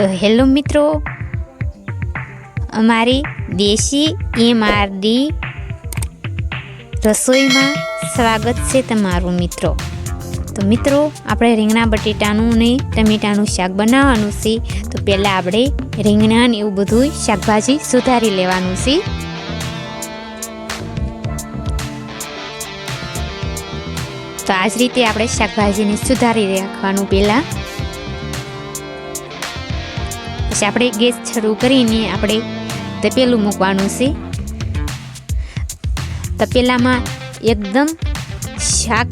તો હેલો મિત્રો. અમારી દેશી એમઆરડી રસોઈમાં સ્વાગત છે તમારું મિત્રો. તો મિત્રો, આપણે રીંગણા બટેટાનું અને ટમેટાનું શાક બનાવવાનું છે. તો પહેલાં આપણે રીંગણા ને એવું બધું શાકભાજી સુધારી લેવાનું છે. તો આ જ રીતે આપણે શાકભાજીને સુધારી રાખવાનું પહેલાં. પછી આપણે ગેસ શરૂ કરીને આપણે તપેલું મૂકવાનું છે. તપેલામાં એકદમ શાક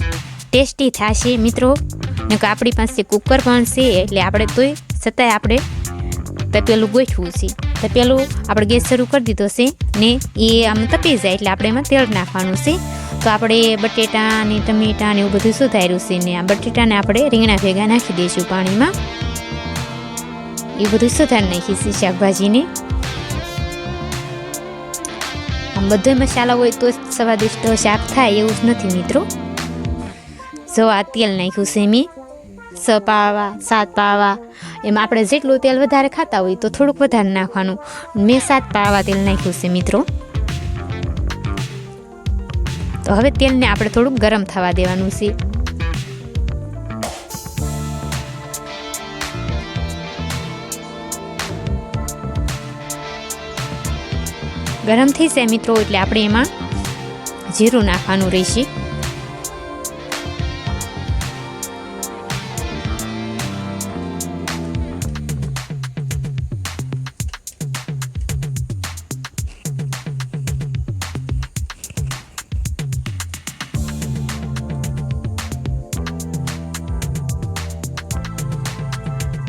ટેસ્ટી થશે મિત્રો. ને કે આપણી પાસે કુકર પણ છે એટલે આપણે તોય છતાંય આપણે તપેલું ગોઠવું છે. તપેલું આપણે ગેસ શરૂ કરી દીધો છે ને એ આમ તપી જાય એટલે આપણે એમાં તેલ નાખવાનું છે. તો આપણે બટેટા ને ટમેટા ને એવું બધું સુધાર્યું છે ને આ બટેટાને આપણે રીંગણા ભેગા નાખી દઈશું પાણીમાં. એ બધું સુધારી નાખીશું? શાકભાજીને? આમ બધો મસાલા હોય તો જ સ્વાદિષ્ટ શાક થાય એવું જ નથી મિત્રો. જો આ તેલ નાખ્યું છે મેં. છ પાવા, સાત પાવા. એમાં આપણે જેટલું તેલ વધારે ખાતા હોય તો થોડુંક વધારે નાખવાનું. મેં સાત પાવા તેલ નાખ્યું છે મિત્રો. તો હવે તેલને આપણે થોડુંક ગરમ થવા દેવાનું છે. ગરમ થઈ જાય મિત્રો એટલે આપણે એમાં જીરું નાખવાનું રહેશે.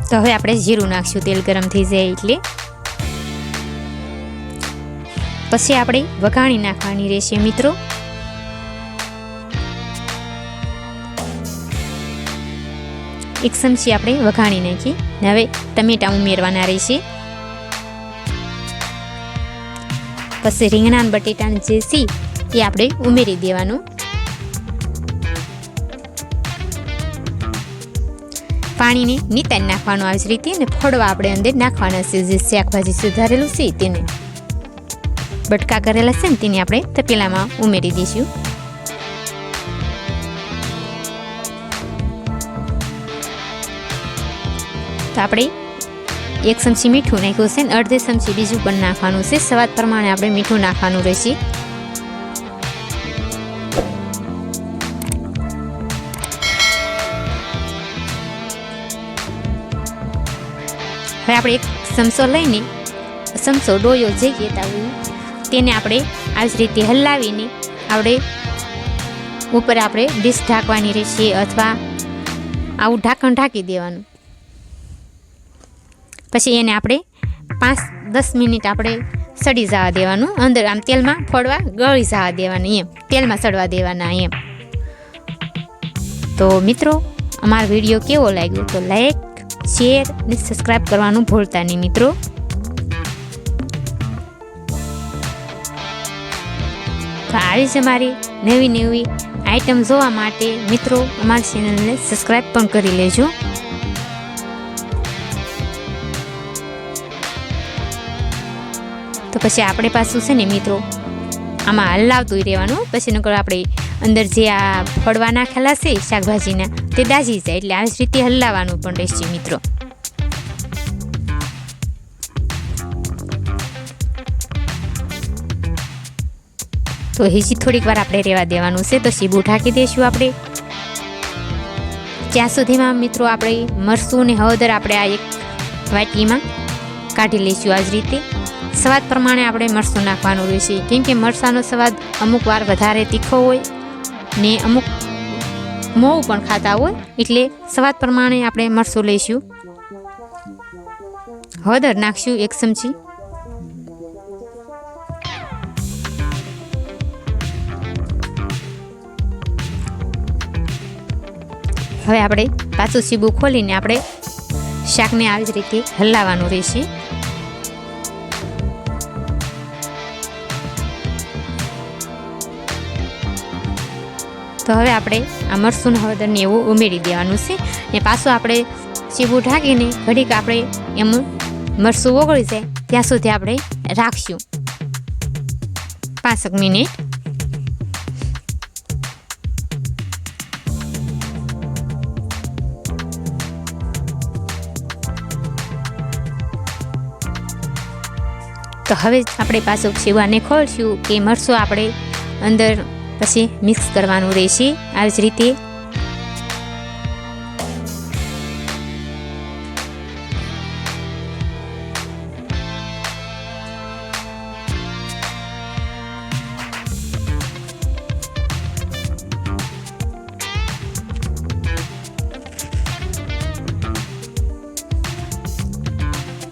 તો હવે આપણે જીરું નાખશું, તેલ ગરમ થઈ જાય એટલે. પછી આપણે વઘાણી નાખવાની રહેશે મિત્રો. એક ચમચી આપણે વઘાણી નાખી. ને હવે ટમેટા ઉમેરવાના રહેશે. પછી રીંગણા બટેટાને જે સી એ આપણે ઉમેરી દેવાનું. પાણીને નીતાને નાખવાનું આવી રીતે અને ફોડવા આપણે અંદર નાખવાના છે. જે શાકભાજી સુધારેલું છે તેને. બટકા કરેલા છે ને તેને આપણે તપેલામાં ઉમેરી દઈશું. તો આપણે એક ચમચી મીઠું નાખ્યું છે ને અડધી ચમચી બીજું પણ નાખવાનું છે. સ્વાદ પ્રમાણે આપણે મીઠું નાખવાનું રહેશે. હવે આપણે એક ચમચો લઈને ચમચો ડોયો જે કહેતા તેને આપણે આ જ રીતે હલાવીને આપણે ઉપર આપણે ડીશ ઢાંકવાની રહેશે અથવા આવું ઢાંકણ ઢાંકી દેવાનું. પછી એને આપણે પાંચ દસ મિનિટ આપણે સડી જવા દેવાનું. અંદર આમ તેલમાં ફોડવા ગળી જવા દેવાની એમ. તેલમાં સડવા દેવાના એમ. તો મિત્રો, અમારો વીડિયો કેવો લાગ્યો તો લાઈક શેર અને સબસ્ક્રાઈબ કરવાનું ભૂલતા નહીં મિત્રો. તો આવી જ અમારી નવી નવી આઈટમ જોવા માટે. મિત્રો, અમારી ચેનલને સબસ્ક્રાઈબ પણ કરી લેજો. તો પછી આપણે પાછું છે ને મિત્રો, આમાં હલાવતું રહેવાનું. પછી નકર આપણે અંદર જે આ ફળવા નાખેલા છે શાકભાજીના, તે દાજી જાય. એટલે આ રીતે હલાવવાનું પણ રહેશે મિત્રો. તો હજી થોડીક વાર આપણે રહેવા દેવાનું છે, તો સીબું ઢાંકી દઈશું આપણે. ત્યાં સુધીમાં મિત્રો આપણે મરસું ને હળદર આપણે આ એક વાટકીમાં કાઢી લઈશું આ જ રીતે. સ્વાદ પ્રમાણે આપણે મરસું નાખવાનું રહેશે. કેમ કે મરસાનો સ્વાદ અમુક વાર વધારે તીખો હોય ને અમુક મોવું પણ ખાતા હોય, એટલે સ્વાદ પ્રમાણે આપણે મરસું લઈશું. હળદર નાખશું એક ચમચી. હવે આપણે પાછું સીબું ખોલીને આપણે શાકને આવી જ રીતે હલાવવાનું રહેશે. તો હવે આપણે આ મરસું હળદરને એવું ઉમેરી દેવાનું છે. ને પાછું આપણે સીબું ઢાંકીને ઘડીક આપણે એમ મરસું ઓગળી જાય, ત્યાં સુધી આપણે રાખશું. પાંચક મિનિટ. તો હવે આપણે પાછું શિવાને ખોલશું કે મરચું આપણે અંદર પછી મિક્સ કરવાનું રહેશે આવી જ રીતે.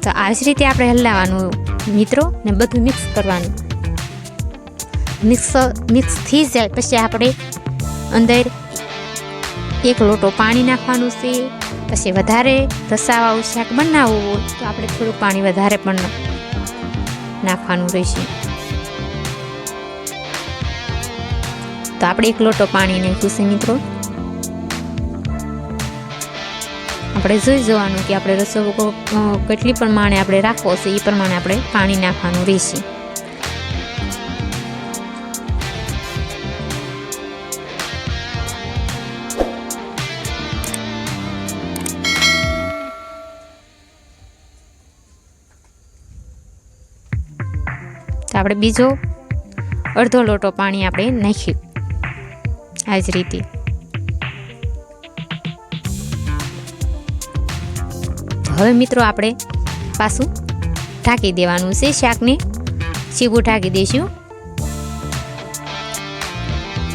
તો આ જ રીતે આપણે હલાવવાનું મિત્રો, ને બધું મિક્સ કરવાનું. મિક્સ મિક્સ થઈ જાય, પછી આપણે અંદર એક લોટો પાણી નાખવાનું છે, પછી વધારે રસાવાળું શાક બનાવવું હોય, તો આપણે થોડું પાણી વધારે પણ નાખવાનું રહેશે. તો આપણે એક લોટો પાણી નાખ્યું છે, મિત્રો. આપણે જોઈ જવાનું કે આપણે રસો કેટલી પ્રમાણે આપણે રાખવો છે એ પ્રમાણે આપણે પાણી નાખવાનું રહેશે. તો આપણે બીજો અડધો લોટો પાણી આપણે નાખ્યું. આ જ રીતે. હવે મિત્રો આપણે પાછું ઢાંકી દેવાનું છે શાકને. સીવું ઢાંકી દઈશું.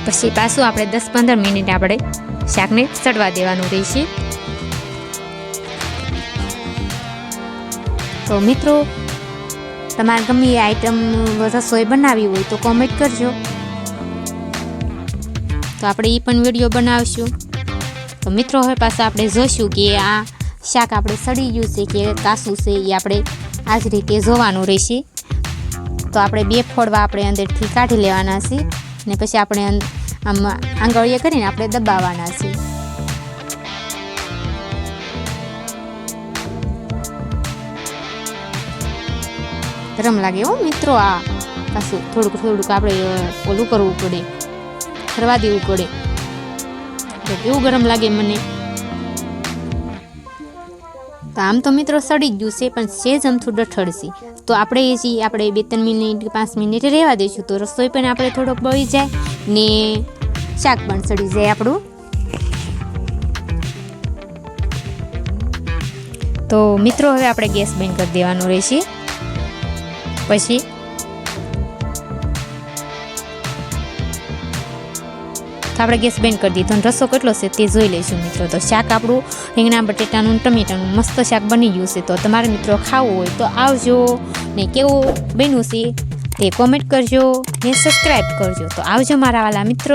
પછી પાછું આપણે દસ પંદર મિનિટ આપણે શાકને ચડવા દેવાનું રહેશે. તો મિત્રો, તમારે ગમે એ આઈટમ રસોઈ બનાવી હોય તો કોમેન્ટ કરજો. તો આપણે એ પણ વીડિયો બનાવશું. તો મિત્રો, હવે પાછા આપણે જોઈશું કે આ શાક આપણે સડી ગયું છે કે કાસું છે એ આપણે આ જ રીતે જોવાનું રહેશે. તો આપણે બે ફોડવા આપણે અંદરથી કાઢી લેવાના છે ને પછી આપણે આમ આંગળીએ કરીને આપણે દબાવવાના છે. ગરમ લાગે હો મિત્રો આ પાછું થોડુંક થોડુંક આપણે ઓલું કરવું પડે. ફરવા દેવું પડે. તો કેવું ગરમ લાગે મને. તો આમ તો મિત્રો સડી જ ગયું છે, પણ સેજ અમથું ડઠળશે તો આપણે એ જે, આપણે બે ત્રણ મિનિટ, પાંચ મિનિટ રહેવા દઈશું. તો રસોઈ પણ આપણે થોડોક બળી જાય ને શાક પણ સડી જાય આપણું. તો મિત્રો, હવે આપણે ગેસ બંધ કરી દેવાનું રહેશે. પછી તો આપણે ગેસ બંધ કરી દીધો રસો કેટલો છે તે જોઈ લઈશું મિત્રો. તો શાક આપણું રીંગણા, બટેટાનું, ટમેટાનું મસ્ત શાક બની ગયું છે. તો તમારે મિત્રો ખાવું હોય તો આવજો. ને કેવું બન્યું છે તે કોમેન્ટ કરજો ને સબસ્ક્રાઈબ કરજો. તો આવજો મારા વાલા મિત્રો.